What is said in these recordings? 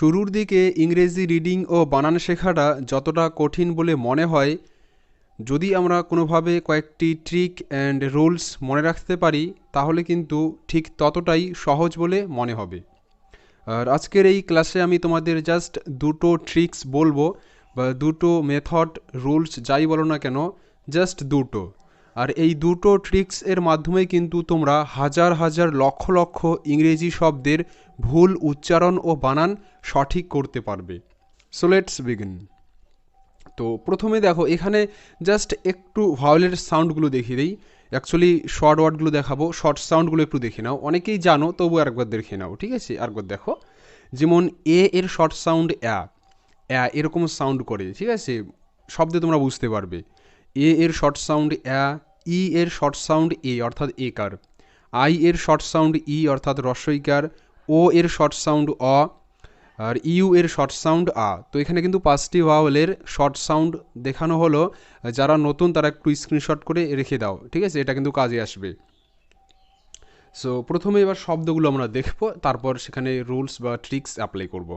শুরুর দিকে ইংরেজি রিডিং ও বানান শেখাটা যতটা কঠিন বলে মনে হয়, যদি আমরা কোনোভাবে কয়েকটি ট্রিক অ্যান্ড রুলস মনে রাখতে পারি, তাহলে কিন্তু ঠিক ততটাই সহজ বলে মনে হবে। আর আজকের এই ক্লাসে আমি তোমাদের জাস্ট দুটো ট্রিক্স বলব বা দুটো মেথড, রুলস যাই বলো না কেন, জাস্ট দুটো। আর এই দুটো ট্রিক্স এর মাধ্যমে কিন্তু তোমরা হাজার হাজার লক্ষ লক্ষ ইংরেজি শব্দের ভুল উচ্চারণ ও বানান সঠিক করতে পারবে। সো লেটস বিগিন তো প্রথমে দেখো, এখানে জাস্ট একটু ভাওয়েলের সাউন্ডগুলো দেখিয়ে দিই। অ্যাকচুয়ালি শর্ট ওয়ার্ডগুলো দেখাবো। শর্ট সাউন্ডগুলো একটু দেখে নাও। অনেকেই জানো, তবু আরেকবার দেখে নাও, ঠিক আছে? আরেকবার দেখো। যেমন, এ এর শর্ট সাউন্ড অ্যা অ্যা এরকম সাউন্ড করে, ঠিক আছে? শব্দে তোমরা বুঝতে পারবে। এ এর শর্ট সাউন্ড অ্যা ই এর শর্ট সাউন্ড এ, অর্থাৎ এ কার। আই এর শর্ট সাউন্ড ই, অর্থাৎ রস্বইকার ও এর শর্ট সাউন্ড অ, আর ইউ এর শর্ট সাউন্ড আ। তো এখানে কিন্তু পাঁচটি ভাওয়েলের শর্ট সাউন্ড দেখানো হলো। যারা নতুন, তারা একটু স্ক্রিনশট করে রেখে দাও। ঠিক আছে? এটা কিন্তু কাজে আসবে। সো প্রথমে এবার শব্দগুলো আমরা দেখব। তারপর সেখানে রুলস বা ট্রিক্স অ্যাপ্লাই করব।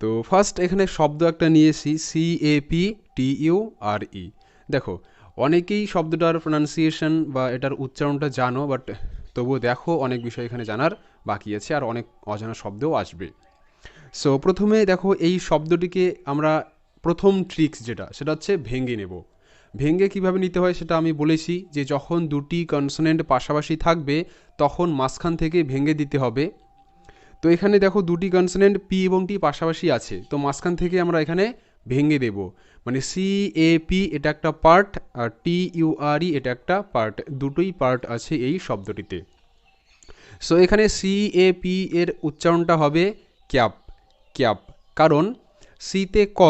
তো ফার্স্ট এখানে শব্দ একটা নিয়েছি। C A P T U R E দেখো, অনেকেই শব্দটার প্রনাউন্সিয়েশন বা এটার উচ্চারণটা জানো বাট তবুও দেখো অনেক বিষয় এখানে জানার বাকি আছে আর অনেক অজানা শব্দও আসবে। সো প্রথমে দেখো এই শব্দটিকে আমরা প্রথম ট্রিক্স যেটা, সেটা হচ্ছে ভেঙে নেব। ভেঙে কীভাবে নিতে হয় সেটা আমি বলেছি যে যখন দুটি কনসোনেন্ট পাশাপাশি থাকবে, তখন মাঝখান থেকে ভেঙে দিতে হবে। তো এখানে দেখো দুটি কনসোনেন্ট পি এবং টি পাশাপাশি আছে, তো মাঝখান থেকে আমরা এখানে ভেঙে দেব। মানে সি এ পি এটা একটা পার্ট আর টি ইউ আর ই এটা একটা পার্ট দুটোই পার্ট আছে এই শব্দটিতে। সো এখানে সি এ পি এর উচ্চারণটা হবে ক্যাপ ক্যাপ। কারণ সিতে ক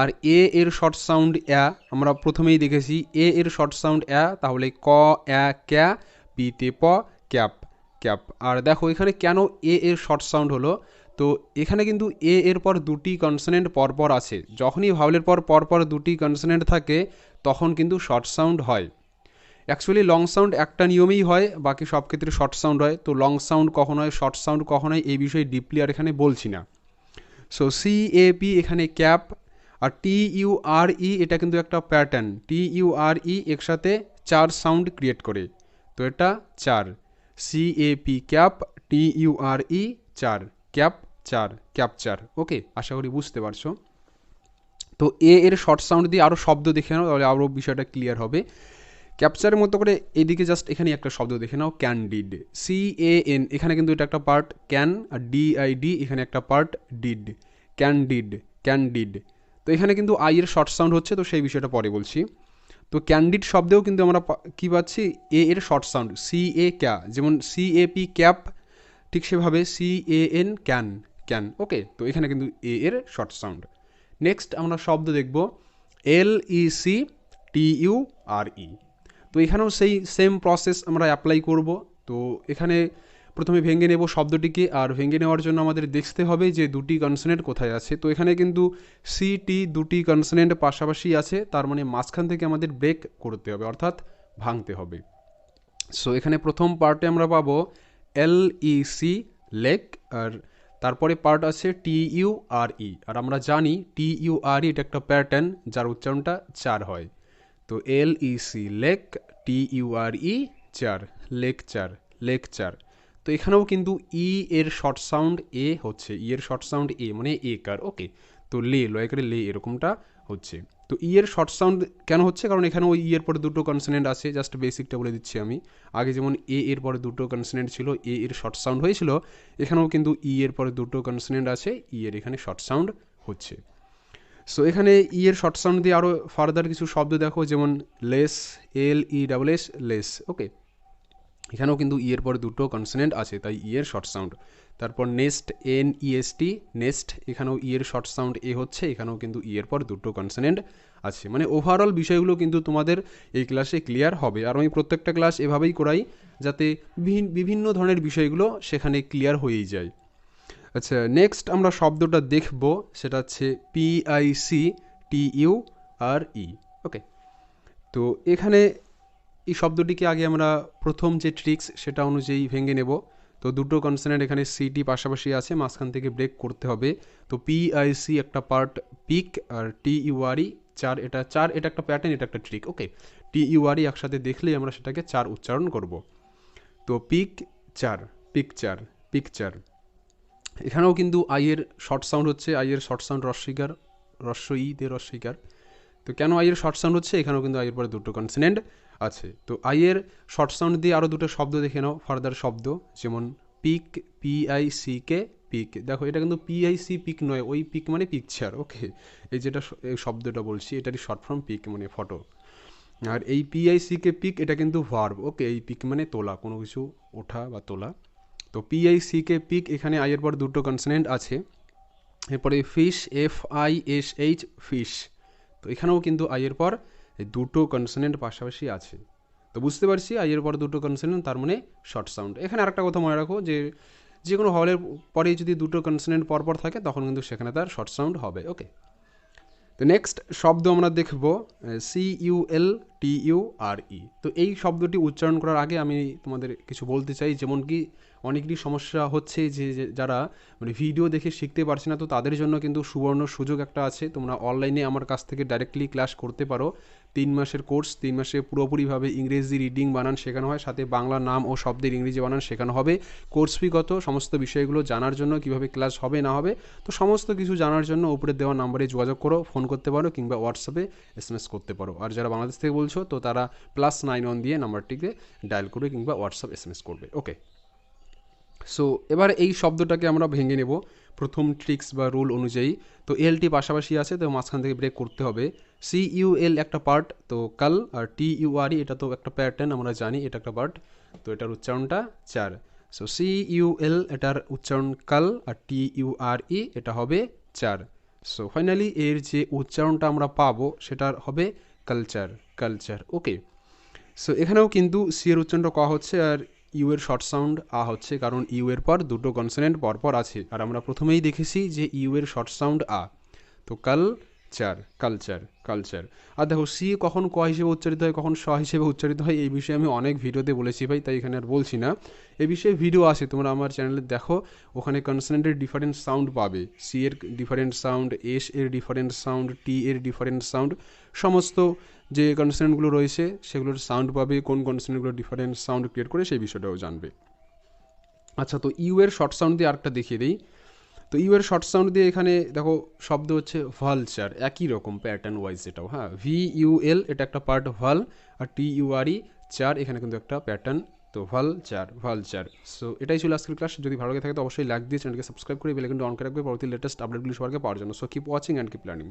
আর এ এর শর্ট সাউন্ড অ্যা আমরা প্রথমেই দেখেছি এ এর শর্ট সাউন্ড অ্যা তাহলে ক অ্যা ক্যা পিতে প, ক্যাপ ক্যাপ। আর দেখো, এখানে কেন এ এর শর্ট সাউন্ড হলো? তো এখানে কিন্তু এ এর পর দুটি কনসোনেন্ট পরপর আছে। যখনই ভাওলের পর পরপর দুটি কনসোনেন্ট থাকে, তখন কিন্তু শর্ট সাউন্ড হয়। অ্যাকচুয়ালি লং সাউন্ড একটা নিয়মেই হয়, বাকি সব ক্ষেত্রে শর্ট সাউন্ড হয়। তো লং সাউন্ড কখন হয় শর্ট সাউন্ড কখন হয়, এই বিষয়ে ডিপলি আর এখানে বলছি না। সো সি এ পি এখানে ক্যাপ আর টি ইউ আর ই এটা কিন্তু একটা প্যাটার্ন টি ইউ আর ই একসাথে চার সাউন্ড ক্রিয়েট করে। তো এটা চার। C A P cap T U R E চার। ক্যাপ চার ক্যাপচার। ওকে, আশা করি বুঝতে পারছ। তো এ এর শর্ট সাউন্ড দিয়ে আরও শব্দ দেখে নাও, তাহলে আরও বিষয়টা ক্লিয়ার হবে। ক্যাপচারের মতো করে এদিকে জাস্ট এখানে একটা শব্দ দেখে নাও ক্যান্ডিড সি এ এন এখানে কিন্তু এটা একটা পার্ট ক্যান আর ডি আই ডি এখানে একটা পার্ট ডিড ক্যান্ডিড ক্যান্ডিড তো এখানে কিন্তু আই এর শর্ট সাউন্ড হচ্ছে, তো সেই বিষয়টা পরে বলছি। তো ক্যান্ডিড শব্দেও কিন্তু আমরা কী পাচ্ছি? এ এর শর্ট সাউন্ড সি এ ক্যা, যেমন সি এ পি ক্যাপ ঠিক সেভাবে C A N can can okay তো এখানে কিন্তু এ এর শর্ট সাউন্ড নেক্সট আমরা শব্দ দেখব এল E C T U R E তো এখানেও সেই সেম প্রসেস আমরা অ্যাপ্লাই করব। তো এখানে প্রথমে ভেঙে নেব শব্দটিকে, আর ভেঙে নেওয়ার জন্য আমাদের দেখতে হবে যে দুটি কনসোনেন্ট কোথায় আছে। তো এখানে কিন্তু সি টি দুটি কনসোনেন্ট পাশাপাশি আছে, তার মানে মাঝখান থেকে আমাদের ব্রেক করতে হবে, অর্থাৎ ভাঙতে হবে। সো এখানে প্রথম পার্টে আমরা পাবো এল ই সি লেক আর তারপরে পার্ট আছে টি ইউ আর ই আর আমরা জানি টি ইউ আর ই এটা একটা প্যাটার্ন যার উচ্চারণটা চার হয়। তো L E C lec T U R E চার লেকচার লেকচার তো এখানেও কিন্তু ই এর শর্ট সাউন্ড এ হচ্ছে ই এর শর্ট সাউন্ড এ মানে এ কার ওকে তো লে লয় করে লে, এরকমটা হচ্ছে। তো ই এর শর্ট সাউন্ড কেন হচ্ছে? কারণ এখানে ওই ইয়ের পরে দুটো কনসোনেন্ট আছে জাস্ট বেসিকটা বলে দিচ্ছি আমি। আগে যেমন এ এর পরে দুটো কনসোনেন্ট ছিল এ এর শর্ট সাউন্ড হয়েছিল, এখানেও কিন্তু ই এর পরে দুটো কনসোনেন্ট আছে ই এর এখানে শর্ট সাউন্ড হচ্ছে। সো এখানে ই এর শর্ট সাউন্ড দিয়ে আরও ফার্দার কিছু শব্দ দেখো, যেমন less L E double S less okay এখানেও কিন্তু ই এর পরে দুটো কনসোনেন্ট আছে, তাই ই এর শর্ট সাউন্ড তারপর next N E S T next এখানেও ইয়ের শর্ট সাউন্ড এ হচ্ছে, এখানেও কিন্তু ইয়ের পর দুটো কনসোনেন্ট আছে। মানে ওভারঅল বিষয়গুলো কিন্তু তোমাদের এই ক্লাসে ক্লিয়ার হবে। আর আমি প্রত্যেকটা ক্লাস এভাবেই করাই যাতে বিভিন্ন ধরনের বিষয়গুলো সেখানে ক্লিয়ার হয়েই যায়। আচ্ছা নেক্সট আমরা শব্দটা দেখব, সেটা হচ্ছে পিআইসি টি ইউ আর ই ওকে তো এখানে এই শব্দটিকে আগে আমরা প্রথম যে ট্রিক্স সেটা অনুযায়ী ভেঙে নেব। তো দুটো কনসোনেন্ট এখানে সিটি পাশাপাশি আছে, মাঝখান থেকে ব্রেক করতে হবে। তো পিআইসি একটা পার্ট পিক আর টি ইউআরই চার এটা চার এটা একটা প্যাটার্ন এটা একটা ট্রিক ওকে টি ইউআরই একসাথে দেখলেই আমরা সেটাকে চার উচ্চারণ করব। তো পিক চার পিকচার পিকচার এখানেও কিন্তু আইয়ের শর্ট সাউন্ড হচ্ছে আইয়ের শর্ট সাউন্ড রস্বীকার রস্য ইতে রস্বীকার তো কেন আইয়ের শর্ট সাউন্ড হচ্ছে? এখানেও কিন্তু আইয়ের পরে দুটো কনসোনেন্ট আছে। তো আইয়ের শর্ট সাউন্ড দিয়ে আরও দুটো শব্দ দেখে নাও ফার্দার শব্দ, যেমন পিক পিআইসি কে পিক দেখো, এটা কিন্তু পিআইসি পিক নয়, ওই পিক মানে পিকচার ওকে এই যেটা শব্দটা বলছি, এটারই শর্ট ফর্ম পিক মানে ফটো আর এই পিআইসি কে পিক এটা কিন্তু ভার্ব ওকে এই পিক মানে তোলা, কোনো কিছু ওঠা বা তোলা। তো পিআইসি কে পিক এখানে আইয়ের পর দুটো কনসোনেন্ট আছে। এরপরে fish F I S H fish তো এখানেও কিন্তু আইয়ের পর এই দুটো কনসোনেন্ট পাশাপাশি আছে। তো বুঝতে পারছি আইয়ের পর দুটো কনসোনেন্ট তার মানে শর্ট সাউন্ড এখানে আরেকটা কথা মনে রাখো যে যে কোনো হলের পরে যদি দুটো কনসোনেন্ট পরপর থাকে, তখন কিন্তু সেখানে তার শর্ট সাউন্ড হবে ওকে তো নেক্সট শব্দ আমরা দেখব C U L T U R E তো এই শব্দটি উচ্চারণ করার আগে আমি তোমাদের কিছু বলতে চাই, যেমন কি অনেকটি সমস্যা হচ্ছে যে যারা মানে ভিডিও দেখে শিখতে পারছে না, তো তাদের জন্য কিন্তু সুবর্ণ সুযোগ একটা আছে। তোমরা অনলাইনে আমার কাছ থেকে ডাইরেক্টলি ক্লাস করতে পারো। তিন মাসের কোর্স তিন মাসে পুরোপুরিভাবে ইংরেজি রিডিং বানান শেখানো হয়, সাথে বাংলা নাম ও শব্দের ইংরেজি বানান শেখানো হবে। কোর্স ফি কত, সমস্ত বিষয়গুলো জানার জন্য, কীভাবে ক্লাস হবে, না হবে, তো সমস্ত কিছু জানার জন্য উপরে দেওয়া নাম্বারে যোগাযোগ করো ফোন করতে পারো কিংবা হোয়াটসঅ্যাপে এস করতে পারো। আর যারা বাংলাদেশ থেকে বলছো তো তারা প্লাস নাইন ওয়ান দিয়ে নাম্বারটিকে ডায়াল করবে কিংবা হোয়াটসঅ্যাপ এস এম এস করবে। ওকে সো এবার এই শব্দটাকে আমরা ভেঙে নেব। প্রথম ট্রিক্স বা রুল অনুযায়ী। তো এলটি পাশাপাশি আছে, তো মাঝখান থেকে ব্রেক করতে হবে। সি ইউ এল একটা পার্ট তো কাল, আর টি ইউ আর ই এটা তো একটা প্যাটার্ন আমরা জানি এটা একটা পার্ট তো এটার উচ্চারণটা চার। সো সি ইউ এল এটার উচ্চারণ কাল, আর টি ইউ আর ই এটা হবে চার। সো ফাইনালি এর যে উচ্চারণটা আমরা পাবো, সেটার হবে কালচার কালচার ওকে সো এখানেও কিন্তু সি এর উচ্চারণটা ক হচ্ছে আর ইউ এর শর্ট সাউন্ড আ হচ্ছে কারণ ইউ এর পর দুটো কনসোনেন্ট পরপর আছে। আর আমরা প্রথমেই দেখেছি যে ইউ এর শর্ট সাউন্ড আ। তো কালচার কালচার কালচার আর দেখো, সি কখন ক হিসেবে উচ্চারিত হয়, কখন স হিসেবে উচ্চারিত হয়, এই বিষয়ে আমি অনেক ভিডিওতে বলেছি ভাই, তাই এখানে আর বলছি না। এই বিষয়ে ভিডিও আছে, তোমরা আমার চ্যানেলে দেখো, ওখানে কনসোনেন্টের ডিফারেন্ট সাউন্ড পাবে। সি এর ডিফারেন্ট সাউন্ড এস এর ডিফারেন্ট সাউন্ড টি এর ডিফারেন্ট সাউন্ড সমস্ত যে কনসোনেন্টগুলো রয়েছে, সেগুলোর সাউন্ড পাবে, কোন কনসোনেন্টগুলো ডিফারেন্ট সাউন্ড ক্রিয়েট করে সেই বিষয়টাও জানবে। আচ্ছা তো ইউ এর শর্ট সাউন্ড দিয়ে আরেকটা দেখিয়ে দিই। তো ইউ এর শর্ট সাউন্ড দিয়ে এখানে দেখো শব্দ হচ্ছে ভালচার একই রকম প্যাটার্ন ওয়াইজ এটাও হ্যাঁ ভি ইউ এল এটা একটা পার্ট ভালো আর টি ইউ আর ই চার, এখানে কিন্তু একটা প্যাটার্ন তো ভালো চার ভালো চার। সো এটাই ছিল আজকের ক্লাস যদি ভালো লাগে থাকে তো অবশ্যই লাইক দিয়ে চ্যানেলকে সাবস্ক্রাইব করে বেলাইকনটা অন করে রাখবে, পরবর্তী লেটেস্ট আপডেটগুলি সবাইকে পাওয়ার জন্য। So keep watching and keep learning